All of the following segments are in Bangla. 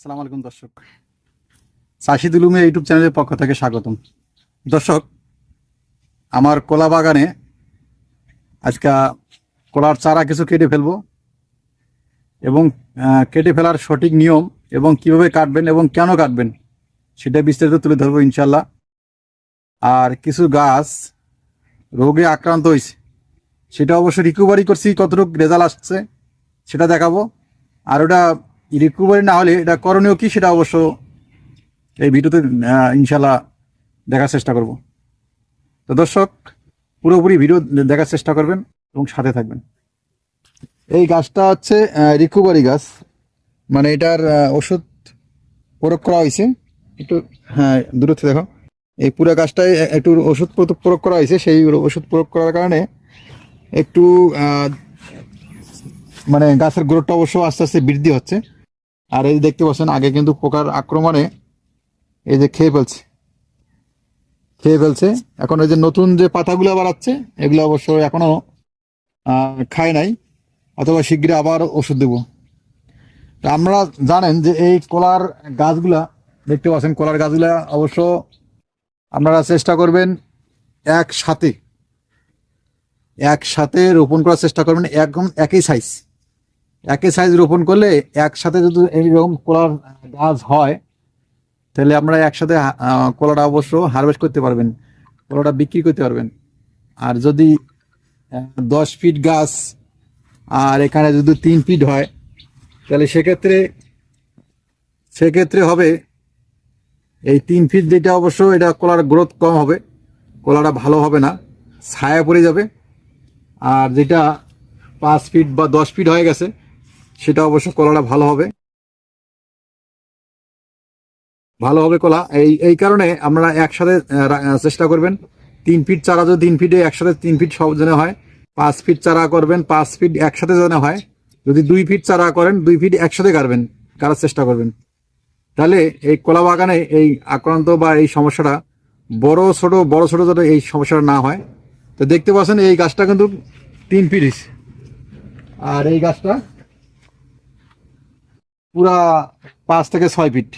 সালাম আলাইকুম, দর্শক। উলুমের ইউটিউব চ্যানেলের পক্ষ থেকে স্বাগতম। দর্শক, আমার কলা বাগানে আজকে কলার চারা কিছু কেটে ফেলব এবং কেটে ফেলার সঠিক নিয়ম এবং কীভাবে কাটবেন এবং কেন কাটবেন সেটা বিস্তারিত তুলে ধরবো ইনশাল্লাহ আর কিছু গাছ রোগে আক্রান্ত হয়েছে, সেটা অবশ্য রিকভারি করছি, কতটুকু রেজাল্ট আসছে সেটা দেখাবো। আর ওটা রিকভারি না হলে এটা করণীয় কি সেটা অবশ্য এই ভিডিওতে ইনশাল্লাহ দেখার চেষ্টা করব। তো দর্শক, পুরোপুরি ভিডিও দেখার চেষ্টা করবেন এবং সাথে থাকবেন। এই গাছটা হচ্ছে রিকভারি গাছ। মানে এটার ওষুধ প্রয়োগ করা হয়েছে। একটু হ্যাঁ দূরত্বে দেখো। এই পুরো গাছটায় একটু ওষুধ প্রয়োগ করা হয়েছে। সেই ওষুধ প্রয়োগ করার কারণে একটু মানে গাছের গ্রোথটা অবশ্য আস্তে আস্তে বৃদ্ধি হচ্ছে। আর এই দেখতে পাচ্ছেন আগে কিন্তু পোকার আক্রমণে এই যে খেয়ে ফেলছে। খেয়ে ফেলছে। এখন ওই যে নতুন যে পাতাগুলো বাড়াচ্ছে এগুলো অবশ্য এখনও আহ, খায় নাই অথবা শীঘ্রই আবার ওষুধ দেব। তা আমরা জানেন যে এই কলার গাছগুলা দেখতে পাচ্ছেন কলার গাছগুলা অবশ্য আপনারা চেষ্টা করবেন একসাথে একসাথে রোপণ করার চেষ্টা করবেন একদম একই সাইজ একই সাইজ রোপণ করলে একসাথে যদি এইরকম কলার গাছ হয়, তাহলে আমরা একসাথে কলাটা অবশ্য হারভেস্ট করতে পারবেন, কলাটা বিক্রি করতে পারবেন। আর যদি দশ ফিট গাছ আর এখানে যদি তিন ফিট হয়, তাহলে সেক্ষেত্রে সেক্ষেত্রে হবে, এই তিন ফিট যেটা অবশ্য এটা কলার গ্রোথ কম হবে, কলাটা ভালো হবে না, ছায়া পড়ে যাবে। আর যেটা পাঁচ ফিট বা দশ ফিট হয়ে গেছে সেটা অবশ্য কলাটা ভালো হবে। ভালো হবে কলা। এই এই কারণে আপনারা একসাথে চেষ্টা করবেন। তিন ফিট চারা যদি তিন ফিটে একসাথে তিন ফিট সব জনে হয়, পাঁচ ফিট চারা করবেন, পাঁচ ফিট একসাথে যেন হয়, যদি দুই ফিট চারা করেন, দুই ফিট একসাথে কাটবেন, কাটার চেষ্টা করবেন। তাহলে এই কলা বাগানে এই আক্রান্ত বা এই সমস্যাটা বড়, ছোট বড়, ছোট যাতে এই সমস্যাটা না হয়, তো দেখতে পাচ্ছেন এই গাছটা কিন্তু তিন ফিট আর এই গাছটা পুরা পাঁচ থেকে ছয় ফিট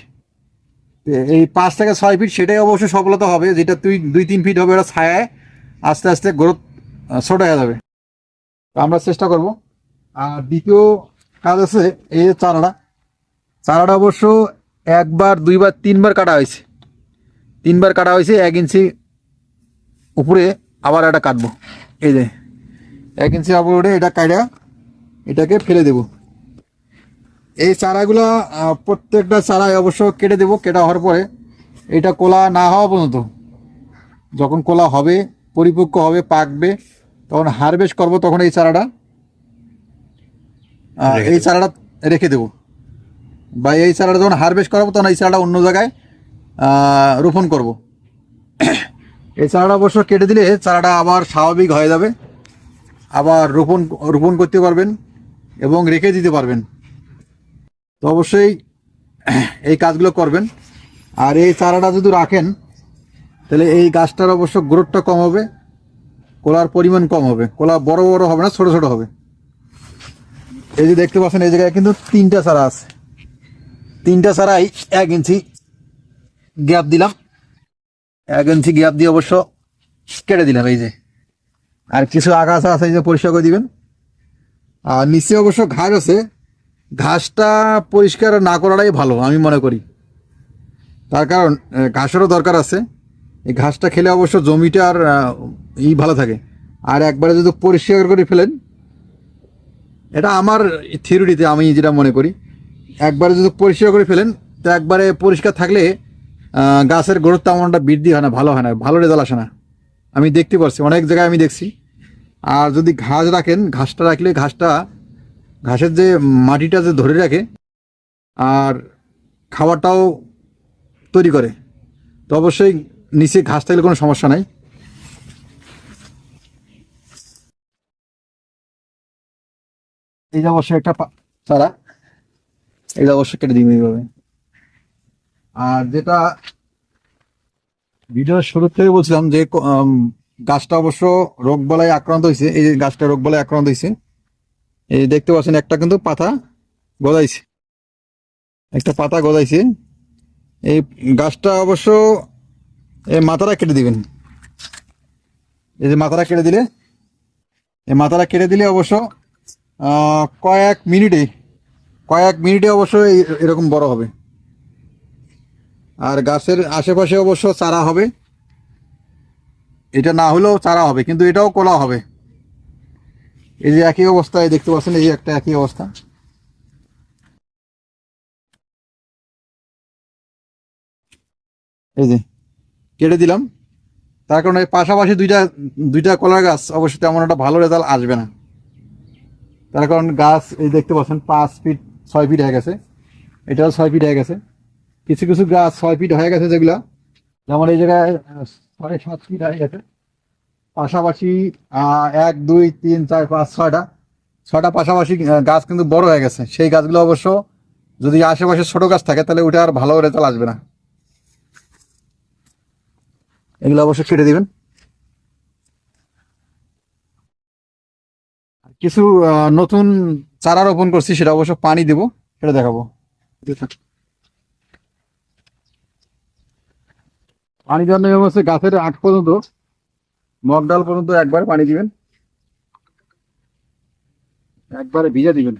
এই পাঁচ থেকে ছয় ফিট সেটাই অবশ্য সফলতা হবে, যেটা তুই দুই তিন ফিট হবে ওটা ছায়ায় আস্তে আস্তে গ্রোথ ছোট হয়ে যাবে। আমরা চেষ্টা করব। আর দ্বিতীয় কাজ আছে, এই যে চারাটা। চারাটা অবশ্য একবার, দুইবার, তিনবার কাটা হয়েছে। তিনবার কাটা হয়েছে, এক ইঞ্চি উপরে আবার একটা কাটবো। এই যে, এক ইঞ্চি উপরে এটা কাটা এটাকে ফেলে দেব। এই চারাগুলো প্রত্যেকটা চারায় অবশ্য কেটে দেবো কেটা হওয়ার পরে এটা কোলা না হওয়া পর্যন্ত। যখন কোলা হবে পরিপক্ক হবে পাকবে তখন হারভেস্ট করব তখন এই চারাটা এই চারাটা রেখে দেবো। বা এই চারাটা যখন হারভেস্ট করাবো তখন এই চারাটা অন্য জায়গায় রোপণ করব। এই চারাটা অবশ্য কেটে দিলে চারাটা আবার স্বাভাবিক হয়ে যাবে। আবার রোপণ রোপণ করতে পারবেন এবং রেখে দিতে পারবেন। তো অবশ্যই এই কাজগুলো করবেন। আর এই চারাটা যদি রাখেন, তাহলে এই গাছটার অবশ্য গ্রোথটা কম হবে, কোলার পরিমাণ কম হবে। কোলা বড় বড় হবে না, ছোট ছোট হবে। এই যে দেখতে পাচ্ছেন, এই জায়গায় কিন্তু তিনটা চারা আছে। তিনটা চারাই এক ইঞ্চি গ্যাপ দিলাম। এক ইঞ্চি গ্যাপ দিয়ে অবশ্য কেটে দিলাম এই যে। আর কিছু আগাছা আছে, এই যে পরিষ্কার করে দিবেন। আর নিচে অবশ্য ঘাস আছে ঘাসটা পরিষ্কার না করাটাই ভালো আমি মনে করি। তার কারণ ঘাসেরও দরকার আছে। এই ঘাসটা খেলে অবশ্য জমিটার আহ, ই ভালো থাকে। আর একবারে যদি পরিষ্কার করে ফেলেন এটা আমার থিওরিটিতে আমি যেটা মনে করি একবারে যদি পরিষ্কার করে ফেলেন তো একবারে পরিষ্কার থাকলে গাছের গ্রোথ তেমনটা বৃদ্ধি হয় না ভালো হয় না ভালো রেজাল্ট আসে না। আমি দেখতে পারছি অনেক জায়গায় আমি দেখছি। আর যদি ঘাস রাখেন ঘাসটা রাখলে ঘাসটা ঘাসের যে মাটিটা যে ধরে রাখে আর খাবারটাও তৈরি করে, তো অবশ্যই নিচে ঘাস থাকলে কোনো সমস্যা নাই। এই যে অবশ্যই একটা চারা এটা অবশ্যই কেটে দিবে এইভাবে। আর যেটা ভিডিওর শুরু থেকে বলছিলাম যে গাছটা অবশ্য রোগ বলায় আক্রান্ত হয়েছে, এই গাছটা রোগ বলায় আক্রান্ত হয়েছে। এই দেখতে পাচ্ছেন একটা কিন্তু পাতা গজাইছে। একটা পাতা গজাইছে। এই গাছটা অবশ্য এই মাথাটা কেটে দিবেন। এই যে মাথাটা কেটে দিলে, এই মাথাটা কেটে দিলে অবশ্য কয়েক মিনিটে কয়েক মিনিটে অবশ্য এরকম বড় হবে। আর গাছের আশেপাশে অবশ্য চারা হবে। এটা না হলেও চারা হবে, কিন্তু এটাও কোলা হবে। এই যে একই অবস্থায় দেখতে পাচ্ছেন, এই যে একটা একই অবস্থা। এই যে কেটে দিলাম। তার কারণে পাশাপাশি দুইটা দুইটা কলার গাছ অবশ্যই তেমন একটা ভালো রেজাল্ট আসবে না। তার কারণ গাছ, এই দেখতে পাচ্ছেন, পাঁচ ফিট ছয় ফিট হয়ে গেছে। এটাও ছয় ফিট হয়ে গেছে। কিছু কিছু গাছ ছয় ফিট হয়ে গেছে যেগুলা। যেমন এই জায়গায় সাড়ে সাত ফিট হয়ে গেছে। পাশাপাশি এক, দুই, তিন, চার, পাঁচ, ছয়টা। ছটা পাশাপাশি গাছ কিন্তু বড় হয়ে গেছে। সেই গাছগুলো অবশ্য যদি আশেপাশে ছোট গাছ থাকে, তাহলে ওটা আর ভালো রেজাল্ট আসবে না। এগুলো অবশ্য কেটে দিবেন। কিছু নতুন চারা রোপণ করছি, সেটা অবশ্য পানি দেবো, সেটা দেখাবো। পানি দেওয়ার হচ্ছে গাছের আট পর্যন্ত মগ ডাল পর্যন্ত একবার পানি দিবেন। একবারে ভিজে দিবেন।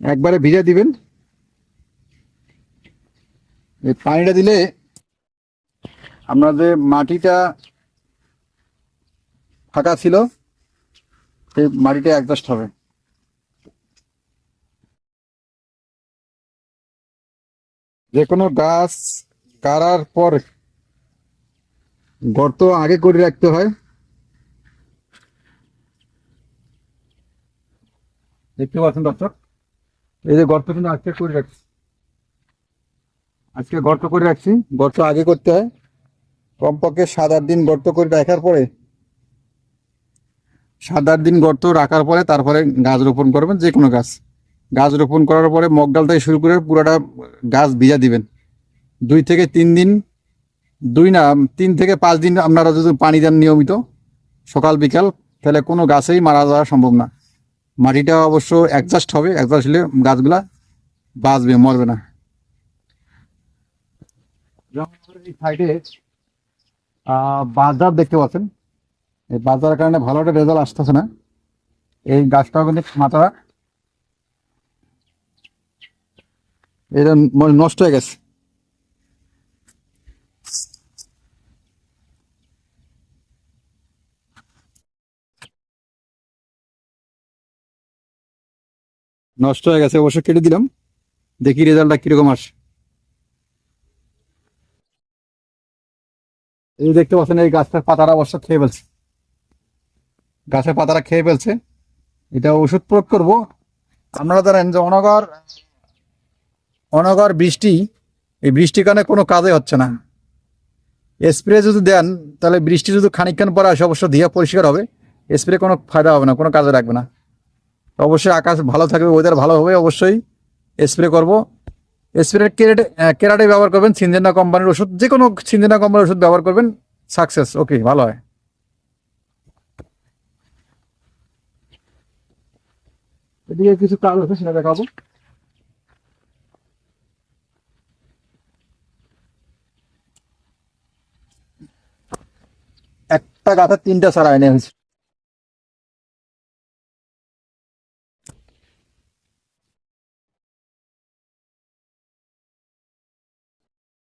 একবারে ভিজে দিবেন। এই পানিটা দিলে আপনার যে মাটিটা ফাঁকা ছিল সেই মাটিটা অ্যাডজাস্ট হবে। যে কোনো গাছ কারার পর গর্ত আগে করে রাখতে হয়। দেখতে পাচ্ছেন দর্শক? এই যে গর্ত কিন্তু আজকে করে রাখছি। আজকে গর্ত করে রাখছি, গর্ত আগে করতে হয়। কমপক্ষে সাত আট দিন গর্ত করে রাখার পরে, সাত আট দিন গর্ত রাখার পরে তারপরে গাছ রোপণ করবেন যে কোনো গাছ। গাছ রোপণ করার পরে মগ ডাল থেকে শুরু করে পুরোটা গাছ ভিজা দিবেন। দুই থেকে তিন দিন, দুই না, তিন থেকে পাঁচ দিন আপনারা যদি পানি দেন নিয়মিত, সকাল, বিকাল, তাহলে কোনো গাছেই মারা যাওয়া সম্ভব না। মাটিটা অবশ্য অ্যাডজাস্ট হবে অ্যাডজাস্ট হলে গাছগুলা বাঁচবে, মরবে না। সাইডে বাজার দেখতে পাচ্ছেন। এই বাজারের কারণে ভালো একটা রেজাল্ট আসতেছে না। এই গাছটাও কিন্তু মাথা এটা ম- নষ্ট হয়ে গেছে। নষ্ট হয়ে গেছে, অবশ্য কেটে দিলাম। দেখি রেজাল্টটা কীরকম আসে। এই দেখতে পাচ্ছেন, এই গাছটার পাতাটা অবশ্য খেয়ে ফেলছে। গাছের পাতাটা খেয়ে ফেলছে। এটা ওষুধ প্রয়োগ করব। আপনারা জানেন যে অনগর অনগর বৃষ্টি, এই বৃষ্টির কারণে কোনো কাজে হচ্ছে না। স্প্রে যদি দেন, তাহলে বৃষ্টি যদি খানিকক্ষণ পরে আসে, অবশ্য ধীরে পরিষ্কার হবে। স্প্রে কোনো ফায়দা হবে না, কোনো কাজে রাখবে না। অবশ্যই আকাশ ভালো থাকবে ওয়েদার ভালো হবে, অবশ্যই স্প্রে করব। স্প্রে কেরাটে কেরাটে ব্যবহার করবেন, সিনজেনা কোম্পানির ওষুধ যে কোনো সিনজেনা কোম্পানির ওষুধ ব্যবহার করবেন সাকসেস ওকে ভালো হয়। এদিকে কিছু কাজ আছে, সেটা দেখাবো। একটা গাছের তিনটা সারা এনে হয়েছে।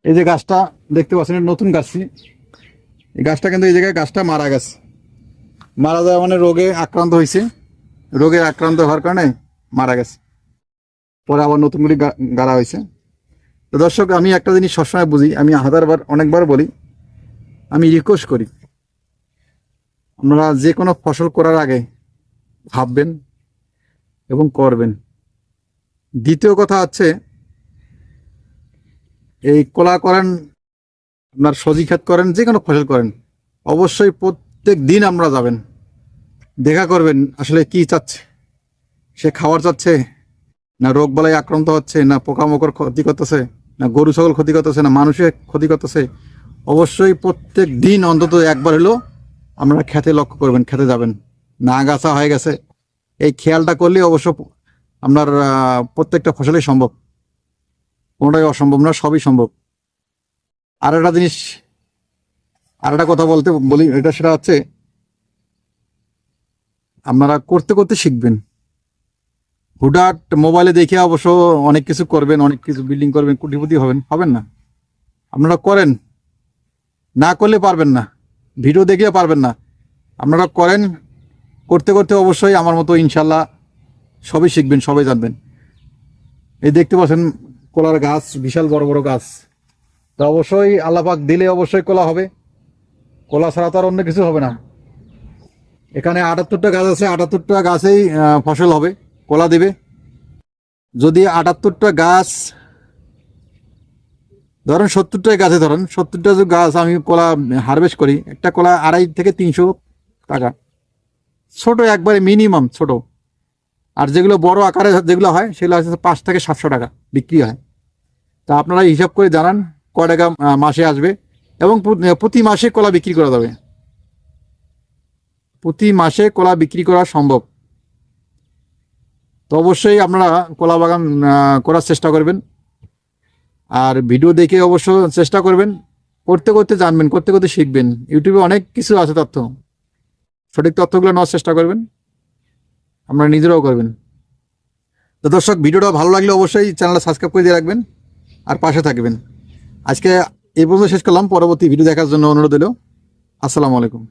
এই যে গাছটা দেখতে পাচ্ছেন নতুন গাছটি। এই গাছটা কিন্তু এই জায়গায় গাছটা মারা গেছে। মারা যাওয়া মানে রোগে আক্রান্ত হয়েছে। রোগে আক্রান্ত হওয়ার কারণে মারা গেছে। পরে আবার নতুন করে গাড়া হয়েছে। তো দর্শক, আমি একটা জিনিস সবসময় বুঝি, আমি হাজারবার অনেকবার বলি, আমি রিকোয়েস্ট করি। আপনারা যে কোনো ফসল করার আগে ভাববেন এবং করবেন। দ্বিতীয় কথা হচ্ছে, এই কলা করেন, আপনার সবজি ক্ষেত করেন, যে কোনো ফসল করেন, অবশ্যই প্রত্যেক দিন আমরা যাবেন, দেখা করবেন আসলে কি চাচ্ছে, সে খাওয়ার চাচ্ছে, না রোগ বালাই আক্রান্ত হচ্ছে, না পোকামাকড় ক্ষতি করতেছে, না গরু, ছাগল ক্ষতি করতেছে, না মানুষের ক্ষতি করতেছে, অবশ্যই প্রত্যেক দিন অন্তত একবার হলেও আপনারা খেতে লক্ষ্য করবেন, খেতে যাবেন। না, গাছা হয়ে গেছে। এই খেয়ালটা করলে অবশ্য আপনার প্রত্যেকটা ফসলই সম্ভব। কোনোটাই অসম্ভব না, সবই সম্ভব। আর একটা জিনিস আর একটা কথা বলতে, বলি, এটা সেটা হচ্ছে, আপনারা করতে করতে শিখবেন। হুডাট মোবাইলে দেখে অবশ্য অনেক কিছু করবেন, অনেক কিছু বিল্ডিং করবেন কুটিপতি হবেন হবেন না। আপনারা করেন, না করলে পারবেন না। ভিডিও দেখলে পারবেন না। আপনারা করেন, করতে করতে অবশ্যই আমার মতো ইনশাল্লাহ সবই শিখবেন, সবাই জানবেন। এই দেখতে পাচ্ছেন কলার গাছ, বিশাল বড় বড় গাছ। তো অবশ্যই আল্লাপাক দিলে অবশ্যই কলা হবে। কলা ছাড়া তো আর অন্য কিছু হবে না। এখানে আটাত্তরটা গাছ আছে, আটাত্তরটা গাছেই ফসল হবে, কলা দেবে। যদি আটাত্তরটা গাছ ধরেন সত্তরটা গাছে ধরেন, সত্তরটা যে গাছ আমি কলা হারভেস্ট করি, একটা কলা আড়াই থেকে তিনশো টাকা। ছোট একবারে মিনিমাম ছোট। আর যেগুলো বড় আকারে যেগুলো হয়, সেগুলো হচ্ছে পাঁচ থেকে সাতশো টাকা বিক্রি হয়। তা আপনারা হিসাব করে জানান, কয় টাকা মাসে আসবে এবং প্রতি মাসে কলা বিক্রি করা যাবে। প্রতি মাসে কলা বিক্রি করা সম্ভব। তো অবশ্যই আপনারা কলা বাগান করার চেষ্টা করবেন। আর ভিডিও দেখে অবশ্য চেষ্টা করবেন। করতে করতে জানবেন, করতে করতে শিখবেন। ইউটিউবে অনেক কিছু আছে তথ্য। সঠিক তথ্যগুলো নেওয়ার চেষ্টা করবেন। আপনারা নিজেরাও করবেন। তো দর্শক, ভিডিওটা ভালো লাগলে অবশ্যই চ্যানেলটা সাবস্ক্রাইব করে দিয়ে রাখবেন আর পাশে থাকবেন। আজকে এই পর্যন্ত শেষ করলাম। পরবর্তী ভিডিও দেখার জন্য অনুরোধ দিল আসসালামু আলাইকুম।